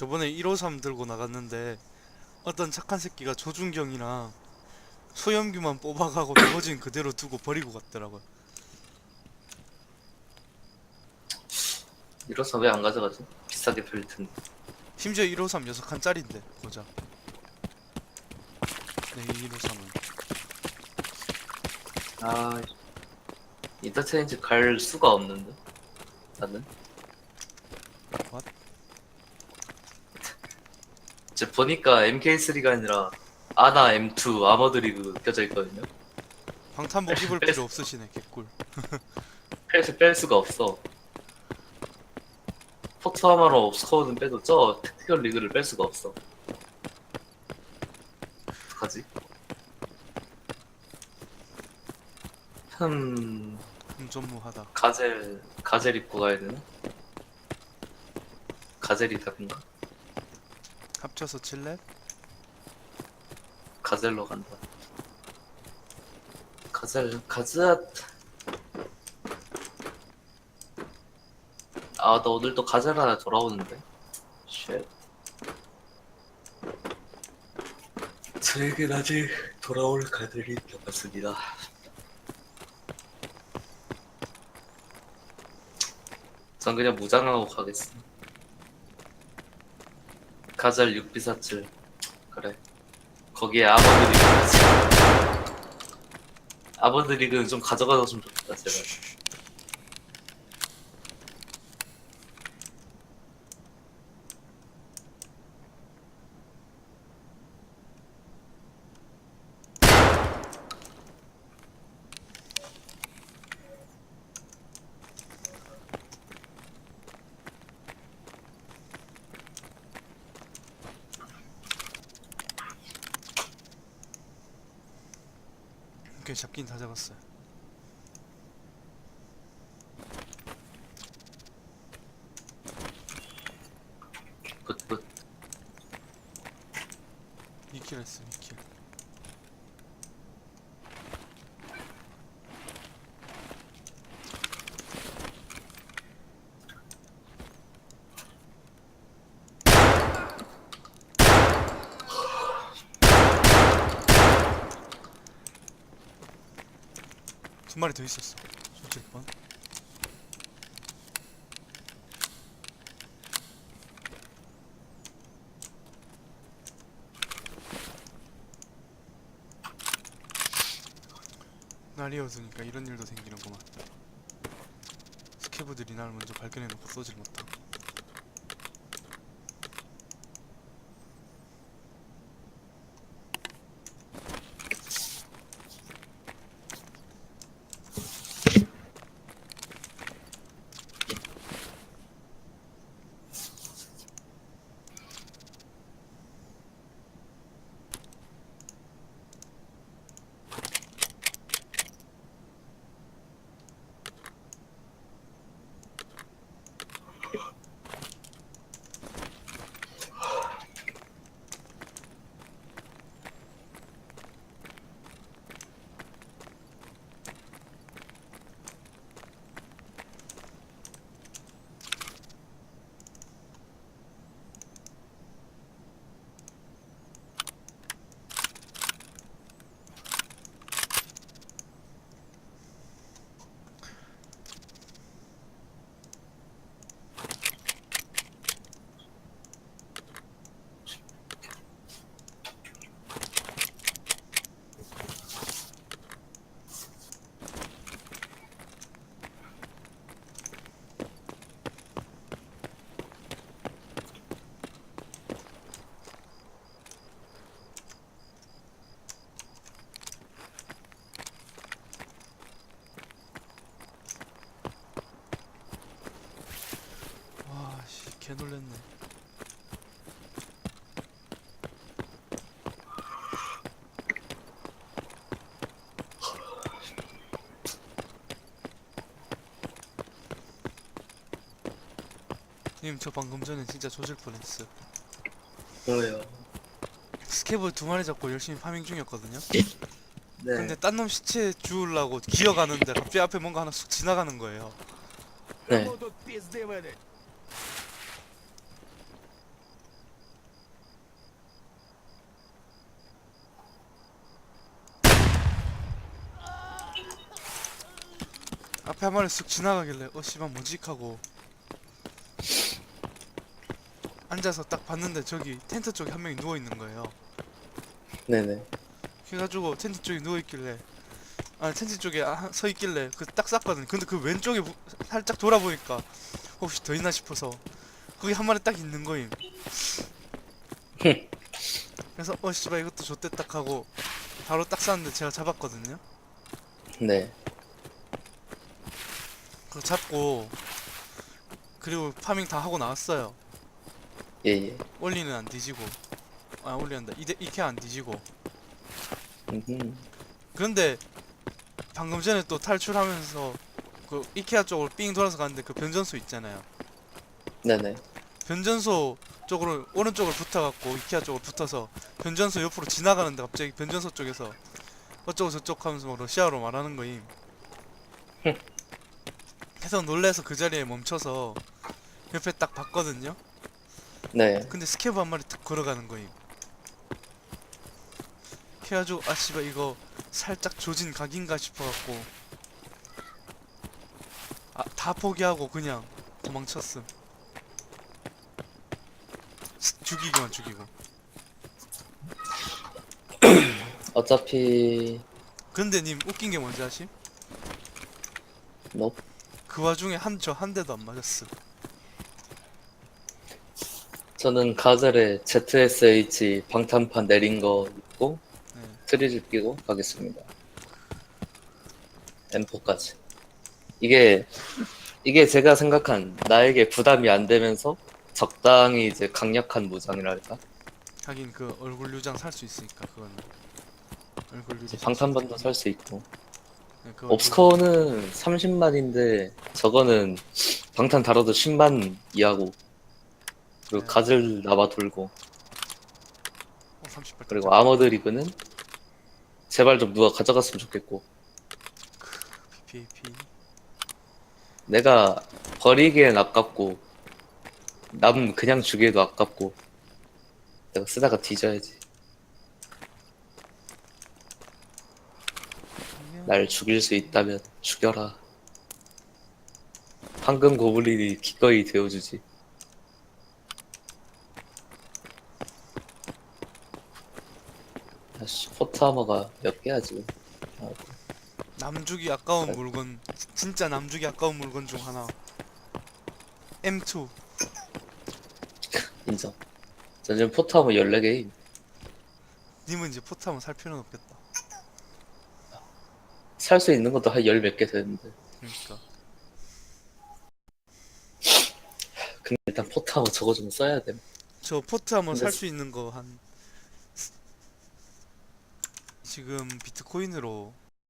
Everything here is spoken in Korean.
저번에 153 들고 나갔는데 어떤 착한 새끼가 조준경이랑 소염규만 뽑아가고 나머지는 그대로 두고 버리고 갔더라고요. 이로서 왜안 가져가지? 비싸게 팔릴 텐데. 심지어 153 6 칸짜리인데 보자. 네, 153은 아, 인터체인지 갈 수가 없는데. 나는. 이제 보니까 MK3가 아니라 아나 M2 아머드리그 껴져 있거든요. 방탄복 입을 필요 없으시네 개꿀. 뺄수 뺄 수가 없어. 포트 하마로 옵스코어는 빼도 저 택티컬 리그를 뺄 수가 없어. 어떡하지? 흠, 음전무하다. 가젤, 가젤 입고 가야 되나? 가젤이 답인가? 합쳐서 7렙? 가젤로 간다. 가젤, 가즈아. 아, 나 오늘 또 가젤 하나 돌아오는데. 쉣. 저에겐 아직 돌아올 가젤이 남았습니다. 전 그냥 무장하고. 가젤 6비사칠. 그래. 거기에 아버드 리그 아버드 리그는 좀 가져가줬으면 좋겠다 제발 오케이 잡긴 다 잡았어요. 굿굿 2킬 했어 2킬. 두 마리 더 있었어. 솔직히 번. 날이 어두니까 이런 일도 생기는구만. 스케브들이 날 먼저 발견해놓고 쏘질 못하고. 와, 씨, 개 놀랬네. 님, 저 방금 전에 진짜 조질 뻔했어. 뭐예요? 스케브 두 마리 잡고 열심히 파밍 중이었거든요. 네 근데 딴 놈 시체 주우려고 기어가는데 갑자기 앞에 뭔가 하나 쑥 지나가는 거예요. 네. 앞에 한 마리 쑥 지나가길래 어 씨발 뭐지 하고 앉아서 딱 봤는데 저기 텐트 쪽에 한 명이 누워 있는 거예요. 네네. 그래가지고 텐트 쪽에 누워 있길래 아 텐트 쪽에 아, 서 있길래 그딱 쐈거든. 근데 그 왼쪽에 부- 살짝 돌아보니까 혹시 더 있나 싶어서 거기 한 마리 딱 있는 거임. 그래서 어 씨발 이것도 좋댔다 하고 바로 딱 쐈는데 제가 잡았거든요. 네. 그거 잡고 그리고 파밍 다 하고 나왔어요. 예 예. 올리는 안 뒤지고 아 올리한다 이데 이케 안 뒤지고 음흠. 그런데 방금 전에 또 탈출하면서 그 이케아 쪽으로 삥 돌아서 갔는데 그 변전소 있잖아요. 네네. 변전소 쪽으로 오른쪽으로 붙어갖고 이케아 쪽으로 붙어서 변전소 옆으로 지나가는데 갑자기 변전소 쪽에서 어쩌고 저쩌고 하면서 막 러시아어로 말하는 거임. 해서 놀래서 그 자리에 멈춰서 옆에 딱 봤거든요. 네. 근데 스케브 한 마리 탁 걸어가는 거임. 그래가지고 아 씨발 이거 살짝 조진 각인가 싶어갖고 아 다 포기하고 그냥 도망쳤음. 스- 죽이기만 죽이고. 어차피 근데 님 웃긴 게 뭔지 아심? 너 그 와중에 한 저 한 대도 안 맞았어. 저는 가젤에 ZSH 방탄판 내린 거 입고 네. 트리를 끼고 가겠습니다. M4까지. 이게 이게 제가 생각한 나에게 부담이 안 되면서 적당히 이제 강력한 무장이랄까. 하긴 그 얼굴 유장 살 수 있으니까 그거는. 얼굴 이제 유장. 방탄반도 살 수 있고. 네, 그 옵스커는 30만인데 저거는 방탄 달아도 10만 이하고 그리고 네. 가젤 나와 돌고 어, 38. 그리고 아머드 리그는 제발 좀 누가 가져갔으면 좋겠고 PPAP. 내가 버리기엔 아깝고 남 그냥 주기에도 아깝고 내가 쓰다가 뒤져야지 날 죽일 수 있다면 죽여라. 황금 고블린이 기꺼이 되어주지. 아씨 포트하머가 몇 개야 지금? 아, 남주기 아까운 물건 진짜 남주기 아까운 물건 중 하나. M2 인정. 전 지금 포트하머 14개임. 님은 이제 포트 한번 살 필요는 없겠다 살 수 있는 것도 한 열 몇 개 되는데. 그러니까. 근데 일단 포트하머 저거 좀 써야 돼. 저 포트 한번 근데 살 수 있는 거 한 지금 비트코인으로